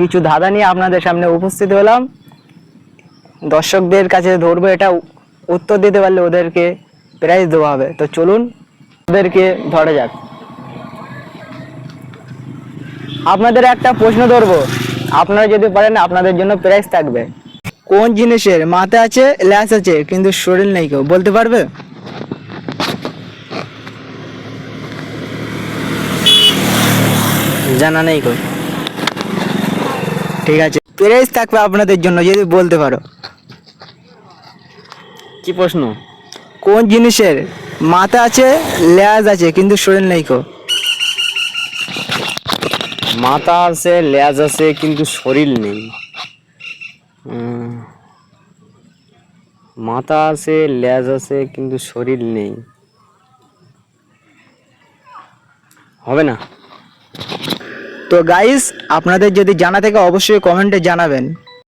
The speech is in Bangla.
কিছু ধাঁধা নিয়ে আপনাদের সামনে উপস্থিত হলাম। দর্শকদের কাছে ধরবো এটা, উত্তর দিতে পারলে ওদেরকে প্রাইজ দেওয়া হবে। তো চলুন, ওদেরকে ধরা যাক। আপনাদের একটা প্রশ্ন ধরবো। আপনারা যদি পারেন, আপনাদের জন্য প্রাইজ থাকবে। কোন জিনিসের মাথা আছে, ল্যাস আছে, কিন্তু শরীর নেই কেউ? বলতে পারবে? জানা নেই কেউ। ঠিক আছে। প্রাইজ থাকবে আপনাদের জন্য যদি বলতে পারো। কি প্রশ্ন? কোন জিনিসের মাথা আছে ল্যাজ আছে কিন্তু শরীর নেই কেউ মাথা আছে লেজ আছে কিন্তু শরীর নেই। মাথা আছে লেজ আছে কিন্তু শরীর নেই। হবে না? তো গাইস আপনাদের যদি জানা থাকে অবশ্যই কমেন্টে জানাবেন।